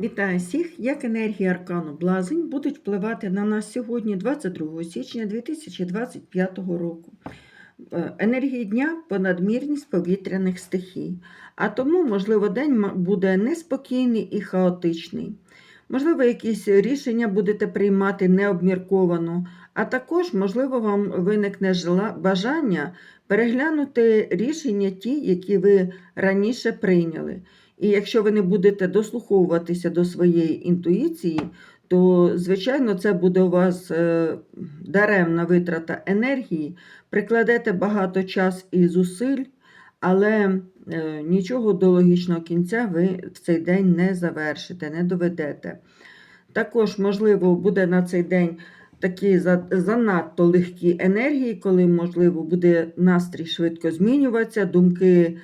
Вітаю всіх! Як енергії аркану Блазень будуть впливати на нас сьогодні, 22 січня 2025 року. Е, Енергії дня понадмірність повітряних стихій. А тому, можливо, день буде неспокійний і хаотичний. Можливо, якісь рішення будете приймати необмірковано, а також, можливо, вам виникне бажання переглянути рішення ті, які ви раніше прийняли. І якщо ви не будете дослуховуватися до своєї інтуїції, то, звичайно, це буде у вас е, даремна витрата енергії, прикладете багато час і зусиль, але е, нічого до логічного кінця ви в цей день не завершите, не доведете. Також, можливо, буде на цей день такі занадто легкі енергії, коли, можливо, буде настрій швидко змінюватися, думки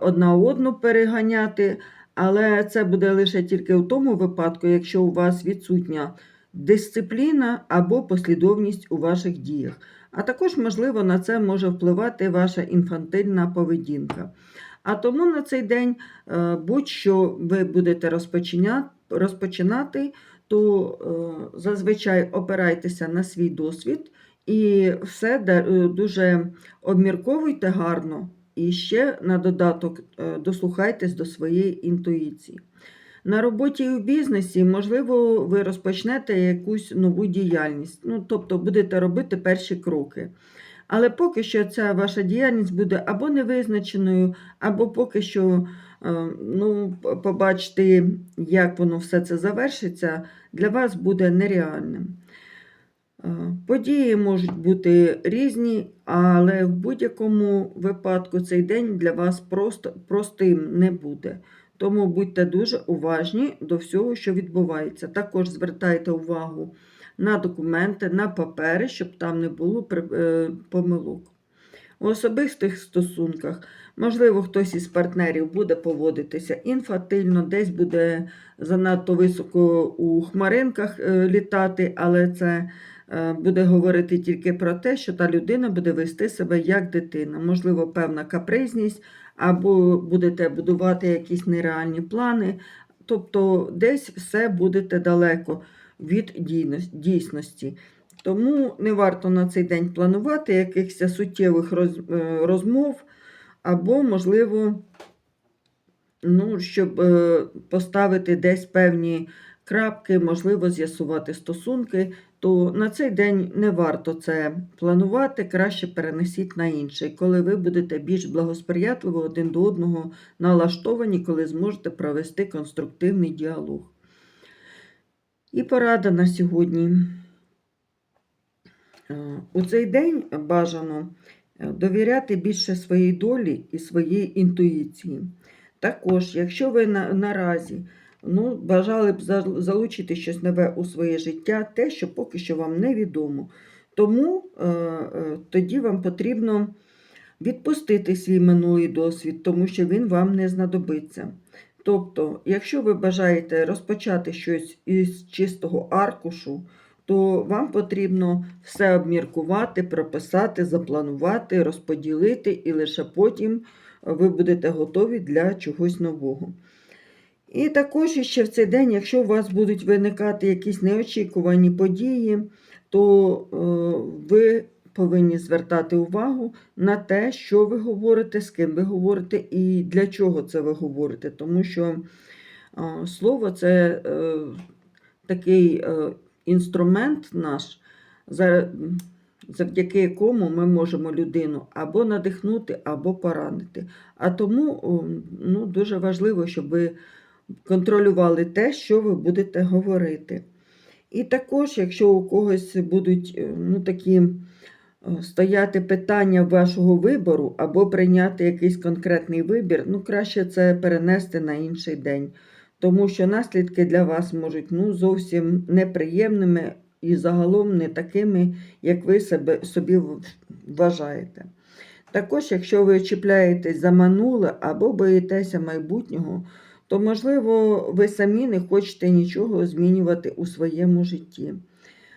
одна одну переганяти, але це буде лише тільки в тому випадку, якщо у вас відсутня дисципліна або послідовність у ваших діях. А також, можливо, на це може впливати ваша інфантильна поведінка. А тому на цей день е, будь-що ви будете розпочинати, то е, зазвичай опирайтеся на свій досвід і все е, дуже обмірковуйте гарно. І ще на додаток е, дослухайтесь до своєї інтуїції. На роботі і у бізнесі, можливо, ви розпочнете якусь нову діяльність, ну, тобто будете робити перші кроки. Але поки що ця ваша діяльність буде або невизначеною, або поки що е, ну, побачити, як воно все це завершиться, для вас буде нереальним. Е, Події можуть бути різні, але в будь-якому випадку цей день для вас просто, простим не буде. Тому будьте дуже уважні до всього, що відбувається. Також звертайте увагу на документи, на папери, щоб там не було е, помилок. У особистих стосунках, можливо, хтось із партнерів буде поводитися інфантильно, десь буде занадто високо у хмаринках е, літати, але це е, буде говорити тільки про те, що та людина буде вести себе як дитина. Можливо, певна капризність, або будете будувати якісь нереальні плани. Тобто десь все будете далеко від дійсності. Тому не варто на цей день планувати якихось суттєвих е, розмов, або, можливо, ну, щоб е, поставити десь певні крапки, можливо, з'ясувати стосунки, то на цей день не варто це планувати, краще перенесіть на інший, коли ви будете більш благосприятливо один до одного налаштовані, коли зможете провести конструктивний діалог. І порада на сьогодні. Е, У цей день бажано е, довіряти більше своїй долі і своїй інтуїції. Також, якщо ви на, наразі ну, бажали б залучити щось нове у своє життя, те, що поки що вам невідомо, тому е, е, тоді вам потрібно відпустити свій минулий досвід, тому що він вам не знадобиться. Тобто, якщо ви бажаєте розпочати щось із чистого аркушу, то вам потрібно все обміркувати, прописати, запланувати, розподілити, і лише потім ви будете готові для чогось нового. І також ще в цей день, якщо у вас будуть виникати якісь неочікувані події, то е, ви повинні звертати увагу на те, що ви говорите, з ким ви говорите і для чого це ви говорите. Тому що е, слово це е, такий інструмент наш, завдяки якому ми можемо людину або надихнути, або поранити. А тому ну, дуже важливо, щоб ви контролювали те, що ви будете говорити. І також, якщо у когось будуть е, ну, такі е, стояти питання вашого вибору або прийняти якийсь конкретний вибір, ну краще це перенести на інший день, тому що наслідки для вас можуть ну, зовсім неприємними і загалом не такими, як ви себе, собі вважаєте. Також, якщо ви чіпляєтесь за минуле або боїтеся майбутнього, то, можливо, ви самі не хочете нічого змінювати у своєму житті.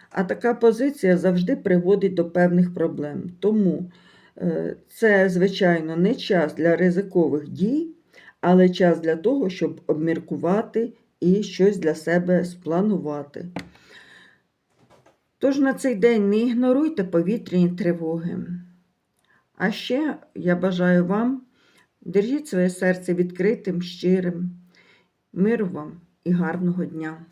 А така позиція завжди приводить до певних проблем. Тому е, це, звичайно, не час для ризикових дій, але час для того, щоб обміркувати і щось для себе спланувати. Тож на цей день не ігноруйте повітряні тривоги. А ще я бажаю вам, держіть своє серце відкритим, щирим, миру вам і гарного дня!